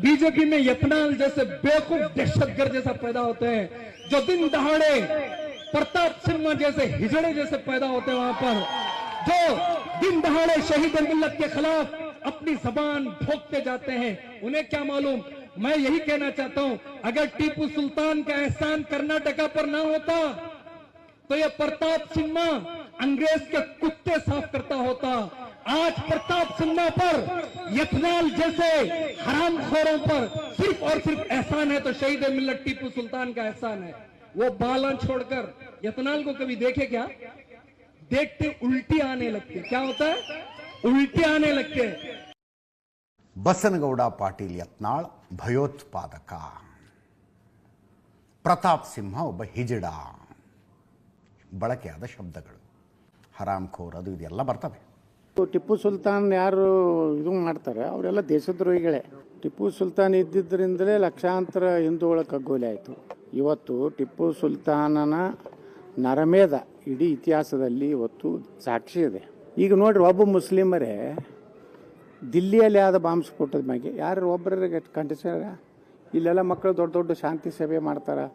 BJP में यतनाल जैसे बेवकूफ़ दहशतगर्द जैसा पैदा होते हैं, जो दिन दहाड़े प्रताप सिंह जैसे हिजड़े जैसे पैदा होते हैं वहाँ पर, जो दिन दहाड़े शहीद मिल्लत के खिलाफ अपनी जबान भोगते जाते हैं, उन्हें क्या मालूम? मैं यही कहना चाहता हूँ, अगर टीपू सुल्तान का एहसान कर्नाटका पर ना होता तो ये प्रताप सिन्हा अंग्रेज़ के कुत्ते साफ़ करता होता आज प्रताप सिन्हा पर यथनाल जैसे हरामखोरों पर सिर्फ और सिर्फ एहसान है तो शहीद मिल्लत टीपू सुल्तान का एहसान है वो बालन छोड़कर यथनाल को कभी देखे क्या देखते उल्टी आने लगती क्या होता है उल्टी आने लगते हैं ಬಸನಗೌಡ ಪಾಟೀಲ್ ಯತ್ನಾಳ್ ಭಯೋತ್ಪಾದಕ ಪ್ರತಾಪ್ ಸಿಂಹ ಒಬ್ಬ ಹಿಜಡ ಬಳಕೆಯಾದ ಶಬ್ದಗಳು ಹರಾಮ್ಖೋರ್ ಅದು ಇದೆಲ್ಲ ಬರ್ತವೆ ಟಿಪ್ಪು ಸುಲ್ತಾನ್ ಯಾರು ಇದು ಮಾಡ್ತಾರೆ, ಅವರೆಲ್ಲ ದೇಶದ್ರೋಹಿಗಳೇ. ಟಿಪ್ಪು ಸುಲ್ತಾನ್ ಇದ್ದಿದ್ದರಿಂದಲೇ ಲಕ್ಷಾಂತರ ಹಿಂದೂಗಳ ಕಗ್ಗೋಲೆ ಆಯಿತು. ಇವತ್ತು ಟಿಪ್ಪು ಸುಲ್ತಾನನ ನರಮೇಧ ಇಡೀ ಇತಿಹಾಸದಲ್ಲಿ ಇವತ್ತು ಸಾಕ್ಷಿ ಇದೆ. ಈಗ ನೋಡ್ರಿ, ಒಬ್ಬ ಮುಸ್ಲಿಮರೇ ದಿಲ್ಲಿಯಲ್ಲಿ ಆದ ಬಾಂಬ್ ಸ್ಫೋಟದ ಮ್ಯಾಗೆ, ಯಾರು ಒಬ್ಬರಿಗೆ ಕಂಡಿಸ್ಯಾರ? ಇಲ್ಲೆಲ್ಲ ಮಕ್ಕಳು ದೊಡ್ಡ ದೊಡ್ಡ ಶಾಂತಿ ಸಭೆ ಮಾಡ್ತಾರೆ,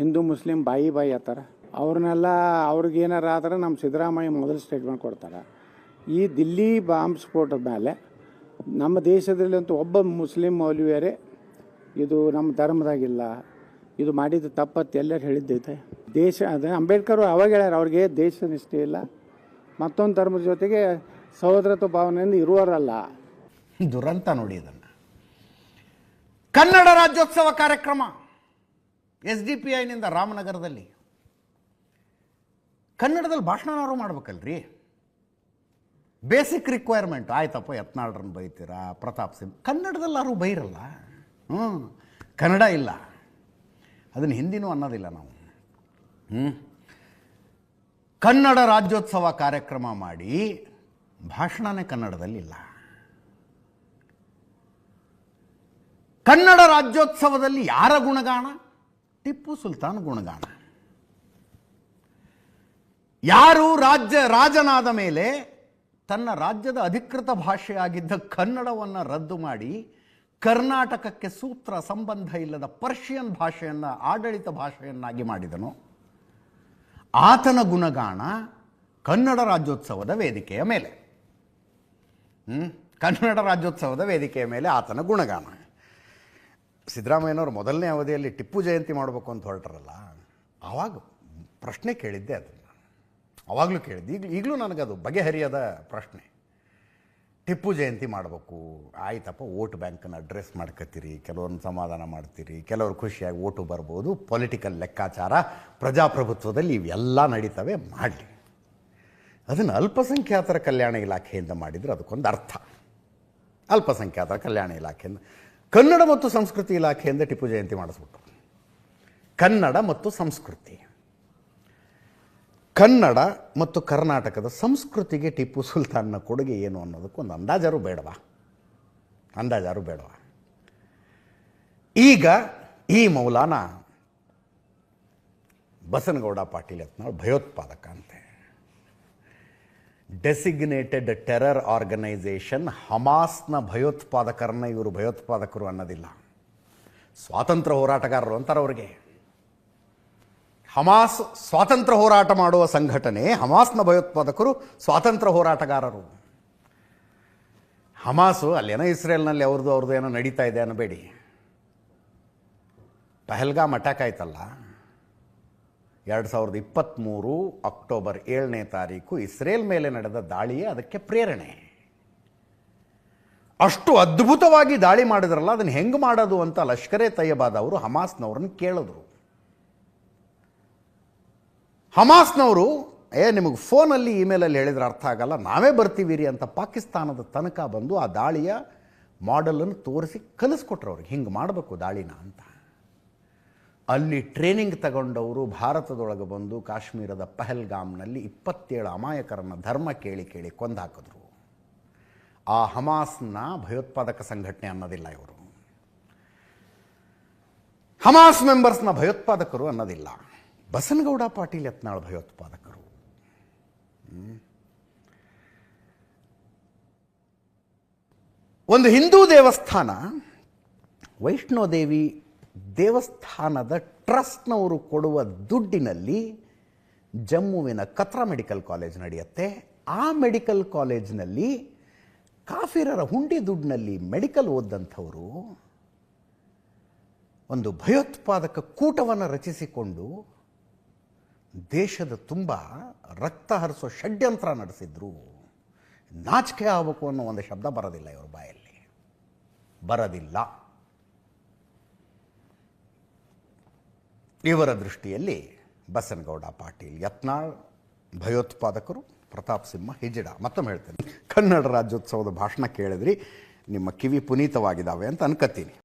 ಹಿಂದೂ ಮುಸ್ಲಿಂ ಬಾಯಿ ಬಾಯಿ ಆತಾರ. ಅವ್ರನ್ನೆಲ್ಲ ಅವ್ರಿಗೇನಾರ ಆದ್ರೆ ನಮ್ಮ ಸಿದ್ದರಾಮಯ್ಯ ಮೊದಲು ಸ್ಟೇಟ್ಮೆಂಟ್ ಕೊಡ್ತಾರೆ. ಈ ದಿಲ್ಲಿ ಬಾಂಬ್ ಸ್ಫೋಟದ ಮೇಲೆ ನಮ್ಮ ದೇಶದಲ್ಲಂತೂ ಒಬ್ಬ ಮುಸ್ಲಿಂ ಮೌಲ್ವಿಯರೇ, ಇದು ನಮ್ಮ ಧರ್ಮದಾಗಿಲ್ಲ, ಇದು ಮಾಡಿದ ತಪ್ಪತ್ತು, ಎಲ್ಲರೂ ಹೇಳಿದ್ದೈತೆ ದೇಶ, ಅದೇ ಅಂಬೇಡ್ಕರ್ ಅವಾಗ ಹೇಳ್ಯಾರ, ಅವ್ರಿಗೆ ದೇಶ ನಿಷ್ಠೆ ಇಲ್ಲ, ಮತ್ತೊಂದು ಧರ್ಮದ ಜೊತೆಗೆ ಸಹೋದರತ್ವ ಭಾವನೆಯಿಂದ ಇರುವರಲ್ಲ ದುರಂತ ನೋಡಿ ಇದನ್ನು. ಕನ್ನಡ ರಾಜ್ಯೋತ್ಸವ ಕಾರ್ಯಕ್ರಮ ಎಸ್ ಡಿ ಪಿ ಐನಿಂದ ರಾಮನಗರದಲ್ಲಿ. ಕನ್ನಡದಲ್ಲಿ ಭಾಷಣ ಮಾಡ್ಬೇಕಲ್ರಿ? ಬೇಸಿಕ್ ರಿಕ್ವೈರ್ಮೆಂಟ್ ಆಯ್ತಪ್ಪ, ಯತ್ನಾಳ್ರನ್ನ ಬೈತೀರಾ? ಪ್ರತಾಪ್ ಸಿಂಗ್. ಕನ್ನಡದಲ್ಲಾರು ಬೈರಲ್ಲ. ಹ್ಞೂ ಕನ್ನಡ ಇಲ್ಲ. ಅದನ್ನು ಹಿಂದಿನೂ ಅನ್ನೋದಿಲ್ಲ ನಾವು. ಹ್ಞೂ ಕನ್ನಡ ರಾಜ್ಯೋತ್ಸವ ಕಾರ್ಯಕ್ರಮ ಮಾಡಿ ಭಾಷಣನೇ ಕನ್ನಡದಲ್ಲಿಲ್ಲ ಕನ್ನಡ ರಾಜ್ಯೋತ್ಸವದಲ್ಲಿ ಯಾರ ಗುಣಗಾನ? ಟಿಪ್ಪು ಸುಲ್ತಾನ್ ಗುಣಗಾನ. ಯಾರು ರಾಜ್ಯ ರಾಜನಾದ ಮೇಲೆ ತನ್ನ ರಾಜ್ಯದ ಅಧಿಕೃತ ಭಾಷೆಯಾಗಿದ್ದ ಕನ್ನಡವನ್ನು ರದ್ದು ಮಾಡಿ ಕರ್ನಾಟಕಕ್ಕೆ ಸೂತ್ರ ಸಂಬಂಧ ಇಲ್ಲದ ಪರ್ಷಿಯನ್ ಭಾಷೆಯನ್ನು, ಆಡಳಿತ ಭಾಷೆಯನ್ನಾಗಿ ಮಾಡಿದನು. ಆತನ ಗುಣಗಾನ ಕನ್ನಡ ರಾಜ್ಯೋತ್ಸವದ ವೇದಿಕೆಯ ಮೇಲೆ? ಕನ್ನಡ ರಾಜ್ಯೋತ್ಸವದ ವೇದಿಕೆಯ ಮೇಲೆ ಆತನ ಗುಣಗಾನ. ಸಿದ್ದರಾಮಯ್ಯನವರು ಮೊದಲನೇ ಅವಧಿಯಲ್ಲಿ ಟಿಪ್ಪು ಜಯಂತಿ ಮಾಡಬೇಕು ಅಂತ ಹೊರಟರಲ್ಲ, ಆವಾಗ ಪ್ರಶ್ನೆ ಕೇಳಿದ್ದೆ ಅದನ್ನು ಆವಾಗಲೂ ಕೇಳಿದ್ದು ಈಗ ಈಗಲೂ ನನಗದು ಬಗೆಹರಿಯದ ಪ್ರಶ್ನೆ. ಟಿಪ್ಪು ಜಯಂತಿ ಮಾಡಬೇಕು, ಆಯ್ತಪ್ಪ, ಓಟ್ ಬ್ಯಾಂಕನ್ನು ಅಡ್ರೆಸ್ ಮಾಡ್ಕೋತೀರಿ ಕೆಲವ್ರನ್ನ ಸಮಾಧಾನ ಮಾಡ್ತೀರಿ, ಕೆಲವರು ಖುಷಿಯಾಗಿ ಓಟು ಬರ್ಬೋದು ಪೊಲಿಟಿಕಲ್ ಲೆಕ್ಕಾಚಾರ, ಪ್ರಜಾಪ್ರಭುತ್ವದಲ್ಲಿ ಇವೆಲ್ಲ ನಡೀತವೆ, ಮಾಡಲಿ. ಅದನ್ನು ಅಲ್ಪಸಂಖ್ಯಾತರ ಕಲ್ಯಾಣ ಇಲಾಖೆಯಿಂದ ಮಾಡಿದರೆ ಅದಕ್ಕೊಂದು ಅರ್ಥ. ಅಲ್ಪಸಂಖ್ಯಾತರ ಕಲ್ಯಾಣ ಇಲಾಖೆಯಿಂದ, ಕನ್ನಡ ಮತ್ತು ಸಂಸ್ಕೃತಿ ಇಲಾಖೆಯಿಂದ ಟಿಪ್ಪು ಜಯಂತಿ ಮಾಡಿಸ್ಬಿಟ್ಟು ಕನ್ನಡ ಮತ್ತು ಸಂಸ್ಕೃತಿ. ಕನ್ನಡ ಮತ್ತು ಕರ್ನಾಟಕದ ಸಂಸ್ಕೃತಿಗೆ ಟಿಪ್ಪು ಸುಲ್ತಾನ್ನ ಕೊಡುಗೆ ಏನು ಅನ್ನೋದಕ್ಕೆ ಒಂದು ಅಂದಾಜಾರು ಬೇಡವಾ? ಅಂದಾಜಾರು ಬೇಡವಾ? ಈಗ ಈ ಮೌಲಾನ ಬಸನಗೌಡ ಪಾಟೀಲ್ ನಾವು ಭಯೋತ್ಪಾದಕ ಅಂತೆ. ಡೆಸಿಗ್ನೇಟೆಡ್ ಟೆರರ್ ಆರ್ಗನೈಸೇಷನ್ ಹಮಾಸ್ನ ಭಯೋತ್ಪಾದಕರನ್ನ ಇವರು ಭಯೋತ್ಪಾದಕರು ಅನ್ನೋದಿಲ್ಲ. ಸ್ವಾತಂತ್ರ್ಯ ಹೋರಾಟಗಾರರು ಅಂತಾರೆ ಅವ್ರಿಗೆ ಹಮಾಸ್ ಸ್ವಾತಂತ್ರ್ಯ ಹೋರಾಟ ಮಾಡುವ ಸಂಘಟನೆ, ಹಮಾಸ್ನ ಭಯೋತ್ಪಾದಕರು ಸ್ವಾತಂತ್ರ್ಯ ಹೋರಾಟಗಾರರು. ಹಮಾಸು, ಅಲ್ಲೇನೋ ಇಸ್ರೇಲ್ನಲ್ಲಿ ಅವ್ರದ್ದು ಅವ್ರದ್ದು ಏನೋ ನಡೀತಾ ಇದೆ ಅನ್ನಬೇಡಿ. ಪಹಲ್ಗಾಮ್ ಅಟ್ಯಾಕ್ ಆಯ್ತಲ್ಲ? ಎರಡು ಸಾವಿರದ ಇಪ್ಪತ್ತ್ಮೂರು ಅಕ್ಟೋಬರ್ ಏಳನೇ ತಾರೀಕು ಇಸ್ರೇಲ್ ಮೇಲೆ ನಡೆದ ದಾಳಿಯೇ ಅದಕ್ಕೆ ಪ್ರೇರಣೆ. ಅಷ್ಟು ಅದ್ಭುತವಾಗಿ ದಾಳಿ ಮಾಡಿದ್ರಲ್ಲ, ಅದನ್ನು ಹೆಂಗೆ ಮಾಡೋದು ಅಂತ ಲಷ್ಕರೇ ತಯ್ಯಬಾದ್ ಅವರು ಹಮಾಸ್ನವ್ರನ್ನ ಕೇಳಿದ್ರು. ಹಮಾಸ್ನವರು, ಏ, ನಿಮಗೆ ಫೋನಲ್ಲಿ ಇಮೇಲಲ್ಲಿ ಹೇಳಿದ್ರೆ ಅರ್ಥ ಆಗಲ್ಲ, ನಾವೇ ಬರ್ತೀವಿ ರೀ ಅಂತ ಪಾಕಿಸ್ತಾನದ ತನಕ ಬಂದು ಆ ದಾಳಿಯ ಮಾಡೆಲನ್ನು ತೋರಿಸಿ ಕಲಿಸ್ಕೊಟ್ರು ಅವ್ರಿಗೆ ಹಿಂಗೆ ಮಾಡಬೇಕು ದಾಳಿನ ಅಂತ. ಅಲ್ಲಿ ಟ್ರೈನಿಂಗ್ ತಗೊಂಡವರು ಭಾರತದೊಳಗೆ ಬಂದು ಕಾಶ್ಮೀರದ ಪಹಲ್ಗಾಮ್ನಲ್ಲಿ ಇಪ್ಪತ್ತೇಳು ಅಮಾಯಕರನ್ನು ಧರ್ಮ ಕೇಳಿ ಕೇಳಿ ಕೊಂದಾಕಿದ್ರು. ಆ ಹಮಾಸ್ನ ಭಯೋತ್ಪಾದಕ ಸಂಘಟನೆ ಅನ್ನೋದಿಲ್ಲ ಇವರು. ಹಮಾಸ್ ಮೆಂಬರ್ಸ್ನ ಭಯೋತ್ಪಾದಕರು ಅನ್ನೋದಿಲ್ಲ. ಬಸನಗೌಡ ಪಾಟೀಲ್ ಯತ್ನಾಳ್ ಭಯೋತ್ಪಾದಕರು. ಒಂದು ಹಿಂದೂ ದೇವಸ್ಥಾನ ವೈಷ್ಣೋದೇವಿ ದೇವಸ್ಥಾನದ ಟ್ರಸ್ಟ್ನವರು ಕೊಡುವ ದುಡ್ಡಿನಲ್ಲಿ ಜಮ್ಮುವಿನ ಕತ್ರಾ ಮೆಡಿಕಲ್ ಕಾಲೇಜ್ ನಡೆಯುತ್ತೆ. ಆ ಮೆಡಿಕಲ್ ಕಾಲೇಜ್ನಲ್ಲಿ ಕಾಫಿರರ ಹುಂಡಿ ದುಡ್ಡಿನಲ್ಲಿ ಮೆಡಿಕಲ್ ಓದ್ದಂಥವರು ಒಂದು ಭಯೋತ್ಪಾದಕ ಕೂಟವನ್ನು ರಚಿಸಿಕೊಂಡು ದೇಶದ ತುಂಬ ರಕ್ತ ಹರಿಸೋ ಷಡ್ಯಂತ್ರ ನಡೆಸಿದ್ರು. ನಾಚಿಕೆ ಆಗಬೇಕು ಅನ್ನೋ ಒಂದು ಶಬ್ದ ಬರೋದಿಲ್ಲ ಇವ್ರ ಬಾಯಲ್ಲಿ. ಬರೋದಿಲ್ಲ. ಇವರ ದೃಷ್ಟಿಯಲ್ಲಿ ಬಸನಗೌಡ ಪಾಟೀಲ್ ಯತ್ನಾಳ್, ಭಯೋತ್ಪಾದಕರು, ಪ್ರತಾಪ್ ಸಿಂಹ, ಹಿಜಡ. ಮತ್ತೊಮ್ಮೆ ಹೇಳ್ತೇನೆ. ಕನ್ನಡ ರಾಜ್ಯೋತ್ಸವದ ಭಾಷಣ ಕೇಳಿದ್ರಿ. ನಿಮ್ಮ ಕಿವಿ ಪುನೀತವಾಗಿದ್ದಾವೆ ಅಂತ ಅನ್ಕತ್ತೀನಿ.